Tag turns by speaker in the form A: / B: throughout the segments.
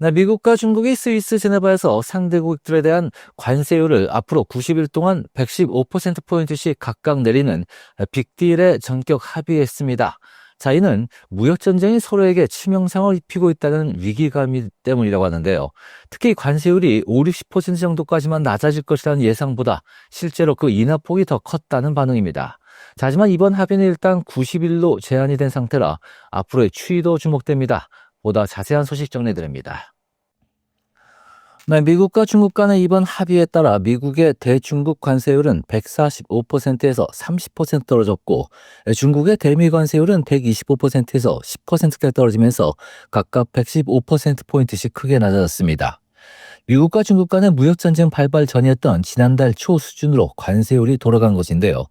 A: 네, 미국과 중국이 스위스 제네바에서 상대국들에 대한 관세율을 앞으로 90일 동안 115%포인트씩 각각 내리는 빅딜에 전격 합의했습니다. 자, 이는 무역전쟁이 서로에게 치명상을 입히고 있다는 위기감 때문이라고 하는데요. 특히 관세율이 5, 60% 정도까지만 낮아질 것이라는 예상보다 실제로 그 인하폭이 더 컸다는 반응입니다. 자, 하지만 이번 합의는 일단 90일로 제한이 된 상태라 앞으로의 추이도 주목됩니다. 보다 자세한 소식 전해드립니다. 네, 미국과 중국 간의 이번 합의에 따라 미국의 대중국 관세율은 145%에서 30% 떨어졌고 중국의 대미 관세율은 125%에서 10%까지 떨어지면서 각각 115%포인트씩 크게 낮아졌습니다. 미국과 중국 간의 무역전쟁 발발 전이었던 지난달 초 수준으로 관세율이 돌아간 것인데요.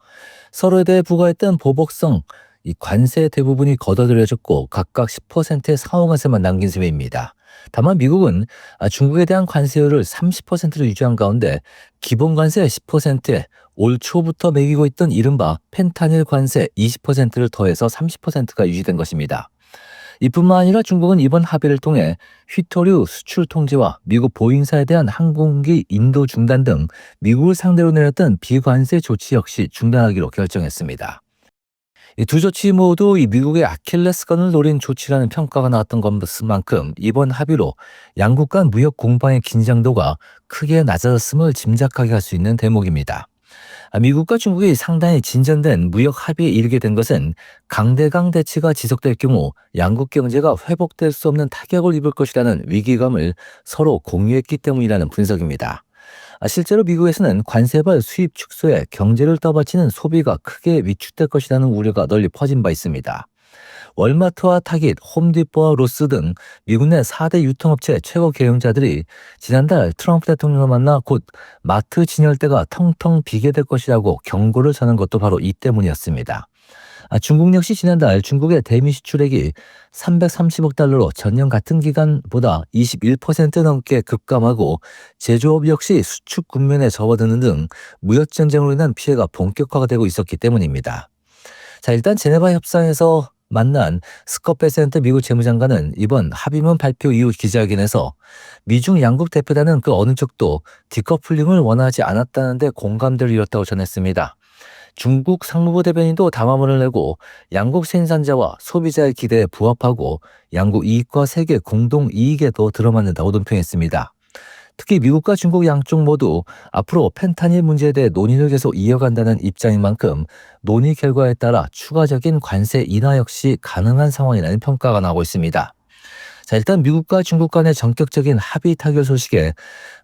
A: 서로에 대해 부과했던 보복성 이 관세 대부분이 걷어들여졌고 각각 10%의 상호관세만 남긴 셈입니다. 다만 미국은 아, 중국에 대한 관세율을 30%로 유지한 가운데 기본 관세 10%에 올 초부터 매기고 있던 이른바 펜타닐 관세 20%를 더해서 30%가 유지된 것입니다. 이뿐만 아니라 중국은 이번 합의를 통해 휘토류 수출 통제와 미국 보잉사에 대한 항공기 인도 중단 등 미국을 상대로 내렸던 비관세 조치 역시 중단하기로 결정했습니다. 이 두 조치 모두 이 미국의 아킬레스건을 노린 조치라는 평가가 나왔던 것만큼 이번 합의로 양국 간 무역 공방의 긴장도가 크게 낮아졌음을 짐작하게 할 수 있는 대목입니다. 아, 미국과 중국이 상당히 진전된 무역 합의에 이르게 된 것은 강대강 대치가 지속될 경우 양국 경제가 회복될 수 없는 타격을 입을 것이라는 위기감을 서로 공유했기 때문이라는 분석입니다. 아, 실제로 미국에서는 관세발 수입 축소에 경제를 떠받치는 소비가 크게 위축될 것이라는 우려가 널리 퍼진 바 있습니다. 월마트와 타깃, 홈디포와 로스 등 미국 내 4대 유통업체 최고 경영자들이 지난달 트럼프 대통령을 만나 곧 마트 진열대가 텅텅 비게 될 것이라고 경고를 전한 것도 바로 이 때문이었습니다. 아, 중국 역시 지난달 중국의 대미 수출액이 330억 달러로 전년 같은 기간보다 21% 넘게 급감하고 제조업 역시 수축 국면에 접어드는 등 무역 전쟁으로 인한 피해가 본격화가 되고 있었기 때문입니다. 자, 일단 제네바 협상에서 만난 스컷 베센트 미국 재무장관은 이번 합의문 발표 이후 기자회견에서 미중 양국 대표단은 그 어느 쪽도 디커플링을 원하지 않았다는데 공감대를 이뤘다고 전했습니다. 중국 상무부 대변인도 담화문을 내고 양국 생산자와 소비자의 기대에 부합하고 양국 이익과 세계 공동 이익에도 들어맞는다고 논평했습니다. 특히 미국과 중국 양쪽 모두 앞으로 펜타닐 문제에 대해 논의를 계속 이어간다는 입장인 만큼 논의 결과에 따라 추가적인 관세 인하 역시 가능한 상황이라는 평가가 나오고 있습니다. 자, 일단 미국과 중국 간의 전격적인 합의 타결 소식에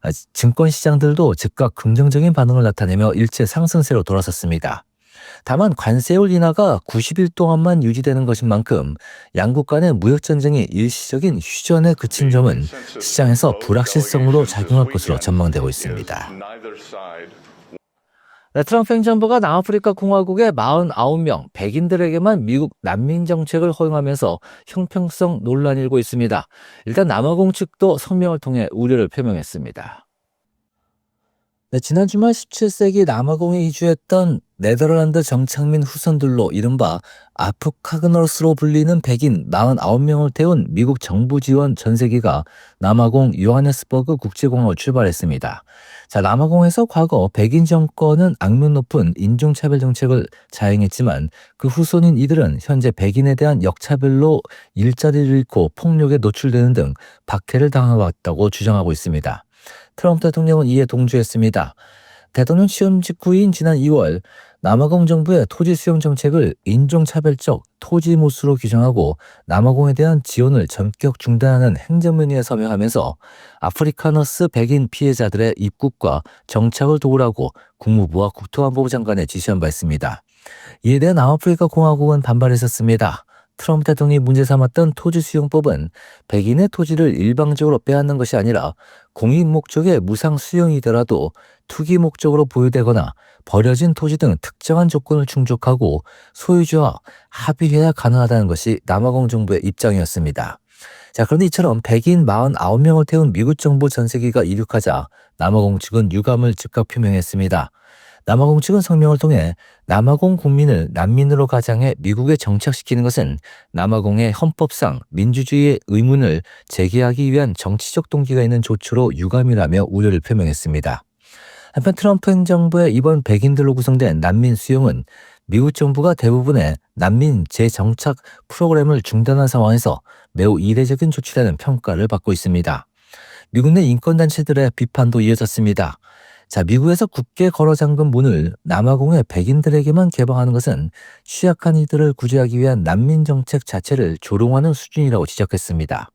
A: 아, 증권 시장들도 즉각 긍정적인 반응을 나타내며 일제 상승세로 돌아섰습니다. 다만 관세율 인하가 90일 동안만 유지되는 것인 만큼 양국 간의 무역 전쟁이 일시적인 휴전에 그친 점은 시장에서 불확실성으로 작용할 것으로 전망되고 있습니다. 네, 트럼프 행정부가 남아프리카 공화국의 49명 백인들에게만 미국 난민 정책을 허용하면서 형평성 논란이 일고 있습니다. 일단 남아공 측도 성명을 통해 우려를 표명했습니다. 네, 지난 주말 17세기 남아공에 이주했던 네덜란드 정착민 후손들로 이른바 아프카그너스로 불리는 백인 49명을 태운 미국 정부 지원 전세기가 남아공 요하네스버그 국제공항을 출발했습니다. 자, 남아공에서 과거 백인 정권은 악명 높은 인종차별 정책을 자행했지만 그 후손인 이들은 현재 백인에 대한 역차별로 일자리를 잃고 폭력에 노출되는 등 박해를 당해왔다고 주장하고 있습니다. 트럼프 대통령은 이에 동조했습니다. 대통령 취임 직후인 지난 2월 남아공 정부의 토지 수용 정책을 인종차별적 토지 모수로 규정하고 남아공에 대한 지원을 전격 중단하는 행정문의에 서명하면서 아프리카너스 백인 피해자들의 입국과 정착을 도우라고 국무부와 국토안보부 장관에 지시한 바 있습니다. 이에 대해 남아프리카 공화국은 반발했었습니다. 트럼프 대통령이 문제 삼았던 토지 수용법은 백인의 토지를 일방적으로 빼앗는 것이 아니라 공익 목적의 무상 수용이더라도 투기 목적으로 보유되거나 버려진 토지 등 특정한 조건을 충족하고 소유주와 합의해야 가능하다는 것이 남아공 정부의 입장이었습니다. 자, 그런데 이처럼 백인 49명을 태운 미국 정부 전세기가 이륙하자 남아공 측은 유감을 즉각 표명했습니다. 남아공 측은 성명을 통해 남아공 국민을 난민으로 가장해 미국에 정착시키는 것은 남아공의 헌법상 민주주의의 의문을 제기하기 위한 정치적 동기가 있는 조처로 유감이라며 우려를 표명했습니다. 한편 트럼프 행정부의 이번 백인들로 구성된 난민 수용은 미국 정부가 대부분의 난민 재정착 프로그램을 중단한 상황에서 매우 이례적인 조치라는 평가를 받고 있습니다. 미국 내 인권단체들의 비판도 이어졌습니다. 자, 미국에서 굳게 걸어 잠근 문을 남아공의 백인들에게만 개방하는 것은 취약한 이들을 구제하기 위한 난민 정책 자체를 조롱하는 수준이라고 지적했습니다.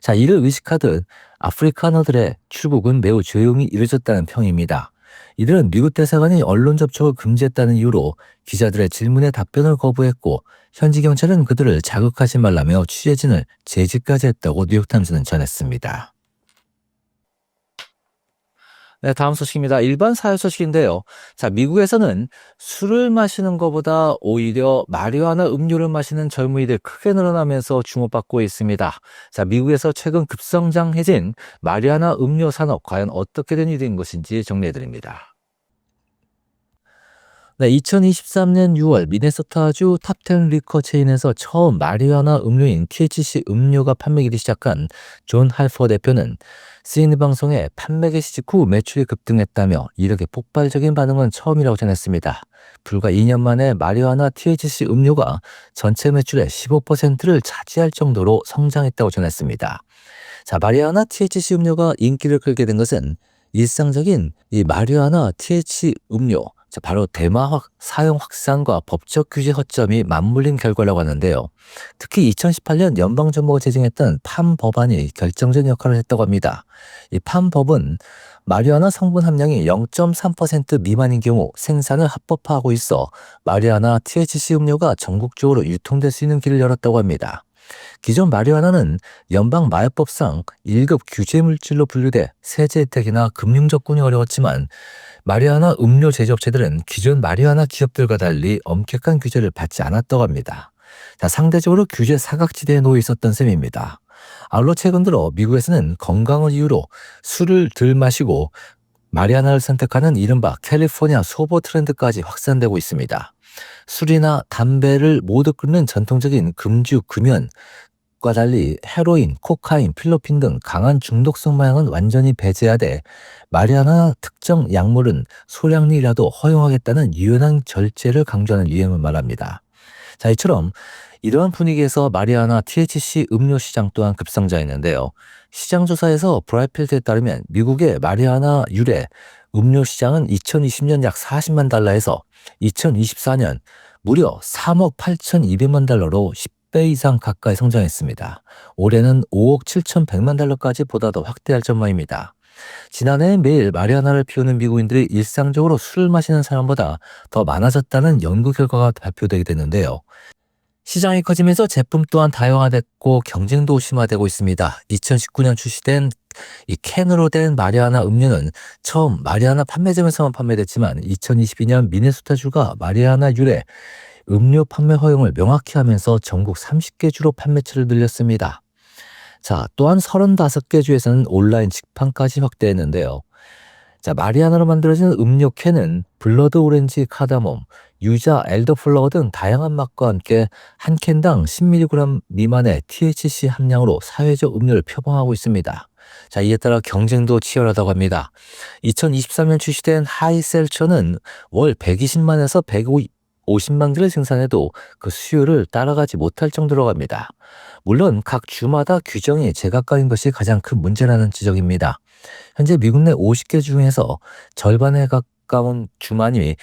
A: 자, 이를 의식하듯 아프리카너들의 출국은 매우 조용히 이루어졌다는 평입니다. 이들은 미국 대사관이 언론 접촉을 금지했다는 이유로 기자들의 질문에 답변을 거부했고 현지 경찰은 그들을 자극하지 말라며 취재진을 제지까지 했다고 뉴욕타임스는 전했습니다. 네, 다음 소식입니다. 일반 사회 소식인데요. 자, 미국에서는 술을 마시는 것보다 오히려 마리화나 음료를 마시는 젊은이들 크게 늘어나면서 주목받고 있습니다. 자, 미국에서 최근 급성장해진 마리화나 음료 산업 과연 어떻게 된 일인 것인지 정리해드립니다. 네, 2023년 6월 미네소타주 탑10 리커 체인에서 처음 마리화나 음료인 THC 음료가 판매기를 시작한 존 할퍼 대표는 CNN 방송에 판매 개시 직후 매출이 급등했다며 이렇게 폭발적인 반응은 처음이라고 전했습니다. 불과 2년 만에 마리화나 THC 음료가 전체 매출의 15%를 차지할 정도로 성장했다고 전했습니다. 자, 마리화나 THC 음료가 인기를 끌게 된 것은 일상적인 이 마리화나 THC 음료, 자, 바로 대마 확, 사용 확산과 법적 규제 허점이 맞물린 결과라고 하는데요. 특히 2018년 연방정부가 제정했던 팜 법안이 결정적 역할을 했다고 합니다. 이 팜 법은 마리아나 성분 함량이 0.3% 미만인 경우 생산을 합법화하고 있어 마리아나 THC 음료가 전국적으로 유통될 수 있는 길을 열었다고 합니다. 기존 마리화나는 연방 마약법상 1급 규제 물질로 분류돼 세제 혜택이나 금융 접근이 어려웠지만 마리화나 음료 제조업체들은 기존 마리화나 기업들과 달리 엄격한 규제를 받지 않았다고 합니다. 자, 상대적으로 규제 사각지대에 놓여 있었던 셈입니다. 아울러 최근 들어 미국에서는 건강을 이유로 술을 덜 마시고 마리아나를 선택하는 이른바 캘리포니아 소보 트렌드까지 확산되고 있습니다. 술이나 담배를 모두 끊는 전통적인 금주, 금연, 과 달리 헤로인, 코카인, 필로핀 등 강한 중독성 마약은 완전히 배제하되 마리아나 특정 약물은 소량이라도 허용하겠다는 유연한 절제를 강조하는 유행을 말합니다. 자, 이처럼 이러한 분위기에서 마리아나 THC 음료 시장 또한 급성장했는데요. 시장 조사에서 브라이필드에 따르면 미국의 마리아나 유래 음료 시장은 2020년 약 40만 달러에서 2024년 무려 3억 8,200만 달러로 10배 이상 가까이 성장했습니다. 올해는 5억 7,100만 달러까지 보다 더 확대할 전망입니다. 지난해 매일 마리아나를 피우는 미국인들이 일상적으로 술을 마시는 사람보다 더 많아졌다는 연구 결과가 발표되게 됐는데요. 시장이 커지면서 제품 또한 다양화됐고 경쟁도 심화되고 있습니다. 2019년 출시된 이 캔으로 된 마리아나 음료는 처음 마리아나 판매점에서만 판매됐지만 2022년 미네소타주가 마리아나 유래 음료 판매 허용을 명확히 하면서 전국 30개 주로 판매처를 늘렸습니다. 자, 또한 35개 주에서는 온라인 직판까지 확대했는데요. 자, 마리아나로 만들어진 음료 캔은 블러드 오렌지 카다몬, 유자, 엘더플라워 등 다양한 맛과 함께 한 캔당 10mg 미만의 THC 함량으로 사회적 음료를 표방하고 있습니다. 자, 이에 따라 경쟁도 치열하다고 합니다. 2023년 출시된 하이셀처는 월 120만에서 150만 개를 생산해도 그 수요를 따라가지 못할 정도로 갑니다. 물론 각 주마다 규정이 제각각인 것이 가장 큰 문제라는 지적입니다. 현재 미국 내 50개 중에서 절반에 가까운 주만이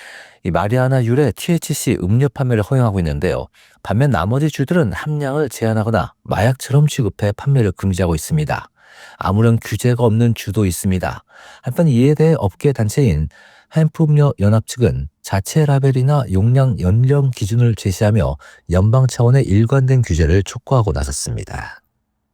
A: 이 마리아나 유래 THC 음료 판매를 허용하고 있는데요. 반면 나머지 주들은 함량을 제한하거나 마약처럼 취급해 판매를 금지하고 있습니다. 아무런 규제가 없는 주도 있습니다. 한편 이에 대해 업계 단체인 햄프음료 연합 측은 자체 라벨이나 용량 연령 기준을 제시하며 연방 차원의 일관된 규제를 촉구하고 나섰습니다.